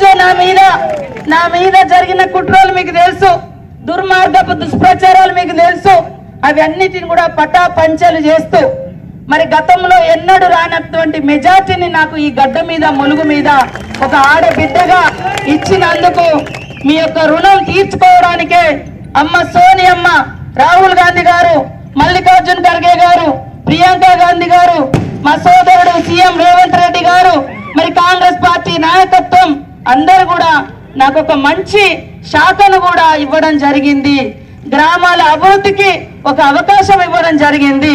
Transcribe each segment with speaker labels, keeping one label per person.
Speaker 1: రోజు నా మీద నా మీద జరిగిన కుట్రలు మీకు తెలుసు దుర్మార్గపు దుష్ప్రచారాలు మీకు తెలుసు అవి అన్నిటిని కూడా పటా పంచలు చేస్తూ మరి గతంలో ఎన్నడూ రానటువంటి మెజార్టీని నాకు ఈ గడ్డ మీద ములుగు మీద ఒక ఆడబిడ్డగా ఇచ్చినందుకు మీ యొక్క రుణం తీర్చుకోవడానికే అమ్మ సోనియమ్మ రాహుల్ గాంధీ గారు మల్లికార్జున్ ఖర్గే గారు ప్రియాంక గాంధీ గారు మా సోదరుడు సీఎం రేవంత్ రెడ్డి గారు మరి కాంగ్రెస్ పార్టీ నాయకత్వం అందరూ కూడా నాకు ఒక మంచి శాఖను కూడా ఇవ్వడం జరిగింది. గ్రామాల అభివృద్ధికి ఒక అవకాశం ఇవ్వడం జరిగింది.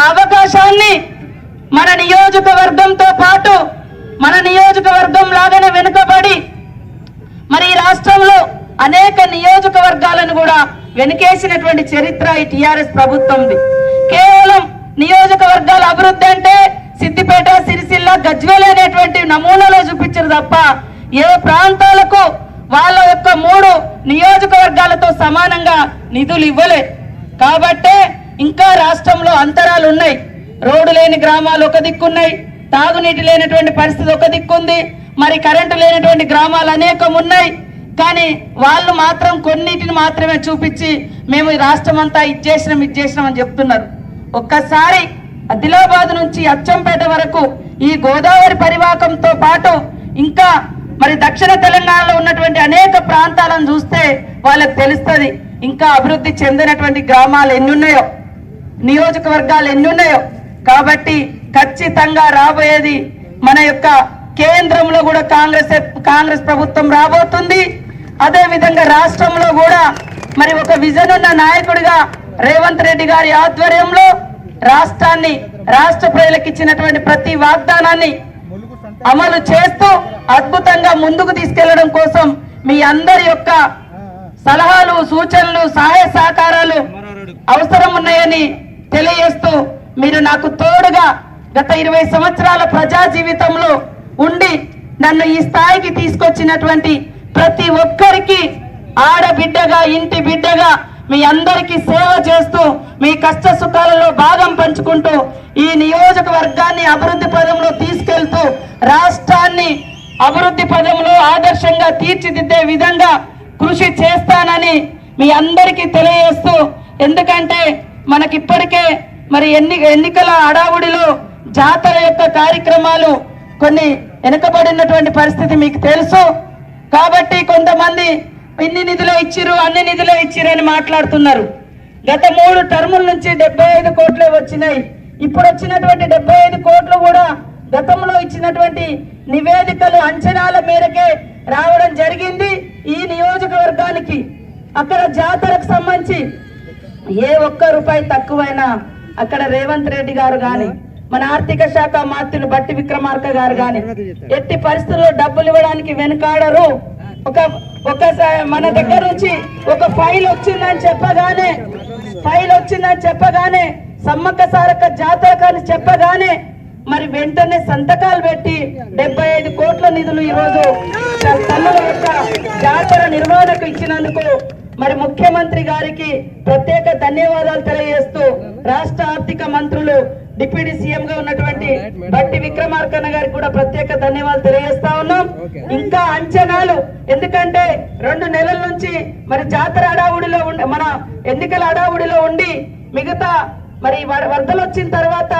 Speaker 1: ఆ అవకాశాన్ని మన నియోజకవర్గంతో పాటు మన నియోజకవర్గం లాగానే వెనుకబడి మరి ఈ రాష్ట్రంలో అనేక నియోజకవర్గాలను కూడా వెనుకేసినటువంటి చరిత్ర ఈ టిఆర్ఎస్ ప్రభుత్వంది. కేవలం నియోజకవర్గాల అభివృద్ధి అంటే సిద్దిపేట సిరిసిల్ల గజ్వేల్ అనేటువంటి నమూనాలో చూపించారు తప్ప ఏ ప్రాంతాలకు వాళ్ళ యొక్క మూడు నియోజకవర్గాలతో సమానంగా నిధులు ఇవ్వలే. కాబట్టే ఇంకా రాష్ట్రంలో అంతరాలు ఉన్నాయి. రోడ్డు లేని గ్రామాలు ఒక దిక్కున్నాయి తాగునీటి లేనటువంటి పరిస్థితి ఒక దిక్కుంది మరి కరెంటు లేనటువంటి గ్రామాలు అనేకం ఉన్నాయి. కానీ వాళ్ళు మాత్రం కొన్నిటిని మాత్రమే చూపించి మేము ఈ రాష్ట్రం అంతా ఇచ్చేసినాం ఇచ్చేసినాం అని చెప్తున్నారు. ఒక్కసారి ఆదిలాబాద్ నుంచి అచ్చంపేట వరకు ఈ గోదావరి పరివాకంతో పాటు ఇంకా మరి దక్షిణ తెలంగాణలో ఉన్నటువంటి అనేక ప్రాంతాలను చూస్తే వాళ్ళకి తెలుస్తుంది. ఇంకా అభివృద్ధి చెందినటువంటి గ్రామాలు ఎన్ని ఉన్నాయో నియోజకవర్గాలు ఎన్ని ఉన్నాయో కాబట్టి ఖచ్చితంగా రాబోయేది మన యొక్క కేంద్రంలో కూడా కాంగ్రెస్ కాంగ్రెస్ ప్రభుత్వం రాబోతుంది. అదే విధంగా రాష్ట్రంలో కూడా మరి ఒక విజన్ ఉన్న నాయకుడిగా రేవంత్ రెడ్డి గారి ఆధ్వర్యంలో రాష్ట్రాన్ని రాష్ట్ర ప్రజలకు ఇచ్చినటువంటి ప్రతి వాగ్దానాన్ని అమలు చేస్తూ అద్భుతంగా ముందుకు తీసుకెళ్ళడం కోసం మీ అందరి యొక్క సలహాలు సూచనలు సహాయ సహకారాలు అవసరం ఉన్నాయని తెలియజేస్తూ మీరు నాకు తోడుగా గత ఇరవై సంవత్సరాల ప్రజా జీవితంలో ఉండి నన్ను ఈ స్థాయికి తీసుకొచ్చినటువంటి ప్రతి ఒక్కరికి ఆడబిడ్డగా ఇంటి బిడ్డగా మీ అందరికీ సేవ చేస్తూ మీ కష్ట సుఖాలలో భాగం పంచుకుంటూ ఈ నియోజకవర్గాన్ని అభివృద్ధి పదంలో తీసుకెళ్తూ రాష్ట్రాన్ని అభివృద్ధి పదంలో ఆదర్శంగా తీర్చిదిద్దే విధంగా కృషి చేస్తానని మీ అందరికీ తెలియజేస్తూ ఎందుకంటే మనకిప్పటికే మరి ఎన్ని ఎన్నికల హడావుడిలో జాతర యొక్క కార్యక్రమాలు కొన్ని వెనుకబడినటువంటి పరిస్థితి మీకు తెలుసు. కాబట్టి కొంతమంది ఇన్ని నిధులు ఇచ్చిరు అన్ని నిధులు ఇచ్చిరు అని మాట్లాడుతున్నారు. గత మూడు టర్ముల నుంచి డెబ్బై ఐదు కోట్లే వచ్చినాయి. ఇప్పుడు వచ్చినటువంటి డెబ్బై ఐదు కోట్లు కూడా గతంలో ఇచ్చినటువంటి నివేదికలు అంచనాల మేరకే రావడం జరిగింది ఈ నియోజకవర్గానికి. అక్కడ జాతరకు సంబంధించి ఏ ఒక్క రూపాయి తక్కువైనా అక్కడ రేవంత్ రెడ్డి గారు కానీ మన ఆర్థిక శాఖ మంత్రులు బట్టి విక్రమార్క గారు కానీ ఎట్టి పరిస్థితుల్లో డబ్బులు ఇవ్వడానికి వెనుకాడరు. ఒక ఒక స- మన దగ్గర నుంచి ఒక ఫైల్ వచ్చిందని చెప్పగానే ఫైల్ వచ్చిందని చెప్పగానే సమ్మక్క సారక్క జాతరకని చెప్పగానే మరి వెంటనే సంతకాలు పెట్టి డెబ్బై ఐదు కోట్ల నిధులు ఈరోజు తన తల్లుల యొక్క జాతర నిర్వహణకు ఇచ్చినందుకు మరి ముఖ్యమంత్రి గారికి ప్రత్యేక ధన్యవాదాలు తెలియజేస్తూ రాష్ట్ర ఆర్థిక మంత్రులు డిప్యూటీ సీఎం గా ఉన్నటువంటి బట్టి విక్రమార్కన్న గారికి కూడా ప్రత్యేక ధన్యవాదాలు తెలియజేస్తా ఉన్నాం. ఇంకా అంచనాలు ఎందుకంటే రెండు నెలల నుంచి మరి జాతర అడావుడిలో ఉండి మన ఎన్నికల అడావుడిలో ఉండి మిగతా మరి వరదలు వచ్చిన తర్వాత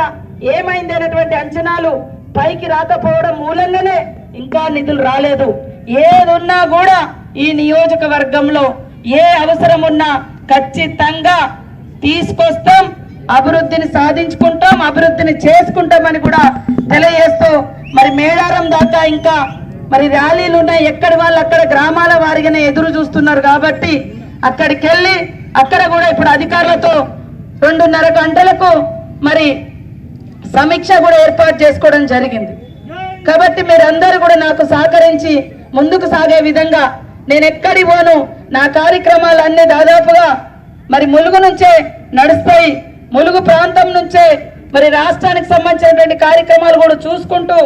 Speaker 1: ఏమైంది అనేటువంటి అంచనాలు పైకి రాకపోవడం మూలంగానే ఇంకా నిధులు రాలేదు. ఏదున్నా కూడా ఈ నియోజకవర్గంలో ఏ అవసరం ఉన్నా ఖచ్చితంగా తీసుకొస్తాం అభివృద్ధిని సాధించుకుంటాం అభివృద్ధిని చేసుకుంటామని కూడా తెలియజేస్తూ మరి మేడారం దాకా ఇంకా మరి ర్యాలీలు ఉన్నాయి. ఎక్కడి వాళ్ళు అక్కడ గ్రామాల వారిగానే ఎదురు చూస్తున్నారు కాబట్టి అక్కడికి వెళ్ళి అక్కడ కూడా ఇప్పుడు అధికారులతో రెండున్నర గంటలకు మరి సమీక్ష కూడా ఏర్పాటు చేసుకోవడం జరిగింది. కాబట్టి మీరందరూ కూడా నాకు సహకరించి ముందుకు సాగే విధంగా నేను ఎక్కడి పోను నా కార్యక్రమాలన్నీ దాదాపుగా మరి ములుగు నుంచే నడుస్తాయి. ములుగు ప్రాంతం నుంచే మరి రాష్ట్రానికి సంబంధించినటువంటి కార్యక్రమాలు కూడా చూసుకుంటూ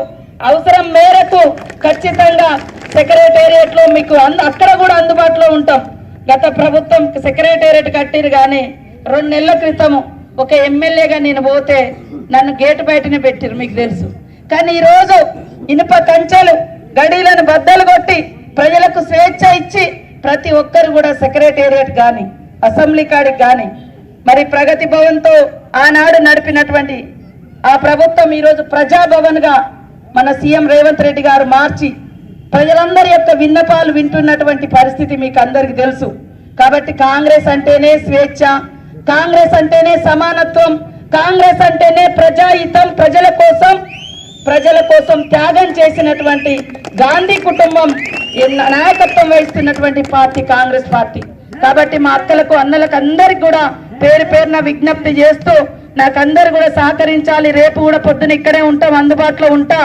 Speaker 1: అవసరం మేరకు ఖచ్చితంగా సెక్రటేరియట్లో మీకు అంద- అక్కడ కూడా అందుబాటులో ఉంటాం. గత ప్రభుత్వం సెక్రటేరియట్ కట్టిరు కానీ రెండు నెలల క్రితము ఒక ఎమ్మెల్యేగా నేను పోతే నన్ను గేటు బయటనే పెట్టారు మీకు తెలుసు. కానీ ఈరోజు ఇనుప కంచెలు గడీలను బద్దలు కొట్టి ప్రజలకు స్వేచ్ఛ ఇచ్చి ప్రతి ఒక్కరు కూడా సెక్రటేరియట్ కానీ అసెంబ్లీ కాడికి కానీ మరి ప్రగతి భవన్తో ఆనాడు నడిపినటువంటి ఆ ప్రభుత్వం ఈరోజు ప్రజాభవన్గా మన సీఎం రేవంత్ రెడ్డి గారు మార్చి ప్రజలందరి యొక్క విన్నపాలు వింటున్నటువంటి పరిస్థితి మీకు అందరికి తెలుసు. కాబట్టి కాంగ్రెస్ అంటేనే స్వేచ్ఛ కాంగ్రెస్ అంటేనే సమానత్వం కాంగ్రెస్ అంటేనే ప్రజాహితం ప్రజల కోసం ప్రజల కోసం త్యాగం చేసినటువంటి గాంధీ కుటుంబం నాయకత్వం వహిస్తున్నటువంటి పార్టీ కాంగ్రెస్ పార్టీ. కాబట్టి మా అక్కలకు అన్నలకు అందరికి కూడా పేరు పేరున విజ్ఞప్తి చేస్తూ నాకందరు కూడా సహకరించాలి. రేపు కూడా పొద్దున ఇక్కడే ఉంటాం అందుబాటులో ఉంటా.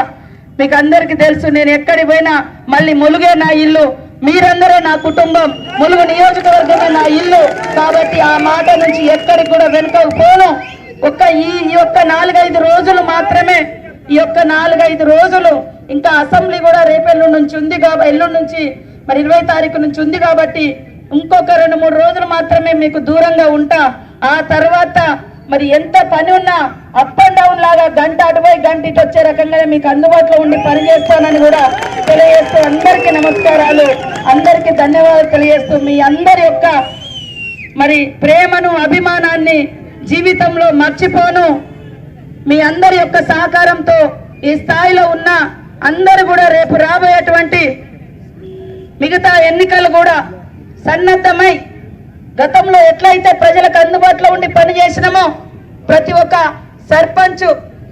Speaker 1: మీకు అందరికీ తెలుసు నేను ఎక్కడికి పోయినా మళ్ళీ ములుగే నా ఇల్లు. మీరందరూ నా కుటుంబం. ములుగు నియోజకవర్గమే నా ఇల్లు. కాబట్టి ఆ మాట నుంచి ఎక్కడికి కూడా వెనుకకు పోను. ఒక్క ఈ యొక్క నాలుగైదు రోజులు మాత్రమే ఈ యొక్క నాలుగైదు రోజులు ఇంకా అసెంబ్లీ కూడా రేపెల్లుండి నుంచి ఉంది కాబట్టి ఎల్లుండి నుంచి మరి ఇరవై తారీఖు నుంచి ఉంది కాబట్టి ఇంకొక రెండు మూడు రోజులు మాత్రమే మీకు దూరంగా ఉంటా. ఆ తర్వాత మరి ఎంత పని ఉన్నా అప్ అండ్ డౌన్ లాగా గంట అటుపోయి గంట ఇటు వచ్చే రకంగానే మీకు అందుబాటులో ఉండి పని చేస్తానని కూడా తెలియజేస్తూ అందరికీ నమస్కారాలు. అందరికీ ధన్యవాదాలు తెలియజేస్తూ మీ అందరి యొక్క మరి ప్రేమను అభిమానాన్ని జీవితంలో మర్చిపోను. మీ అందరి యొక్క సహకారంతో ఈ స్థాయిలో ఉన్న అందరూ కూడా రేపు రాబోయేటువంటి మిగతా ఎన్నికలు కూడా సన్నద్ధమై గతంలో ఎట్లయితే ప్రజలకు అందుబాటులో ఉండి పని చేసినామో ప్రతి ఒక్క సర్పంచ్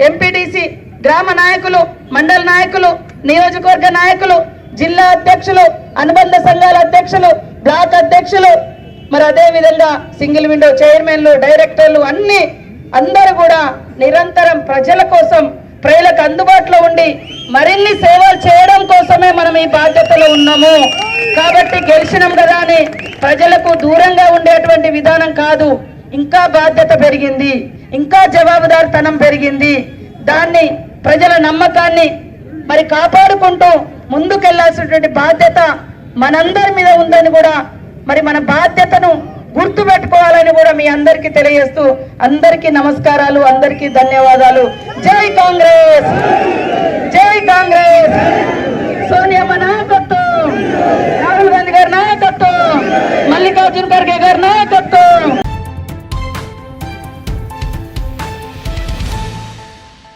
Speaker 1: ఎంపీటీసీ గ్రామ నాయకులు మండల నాయకులు నియోజకవర్గ నాయకులు జిల్లా అధ్యక్షులు అనుబంధ సంఘాల అధ్యక్షులు బ్లాక్ అధ్యక్షులు మరి అదే విధంగా సింగిల్ విండో చైర్మన్లు డైరెక్టర్లు అన్ని అందరూ కూడా నిరంతరం ప్రజల కోసం ప్రజలకు అందుబాటులో ఉండి మరిన్ని సేవలు చేయడం కోసమే మనం ఈ బాధ్యతలో ఉన్నాము. కాబట్టి గెలిచినాం కదా అని ప్రజలకు దూరంగా ఉండేటువంటి విధానం కాదు. ఇంకా బాధ్యత పెరిగింది. ఇంకా జవాబుదారితనం పెరిగింది. దాన్ని ప్రజల నమ్మకాన్ని మరి కాపాడుకుంటూ ముందుకెళ్ళాల్సినటువంటి బాధ్యత మనందరి మీద ఉందని కూడా మరి మన బాధ్యతను గుర్తు పెట్టుకోవాలని కూడా మీ అందరికీ తెలియజేస్తూ అందరికీ నమస్కారాలు అందరికీ ధన్యవాదాలు. జై కాంగ్రెస్! జై కాంగ్రెస్!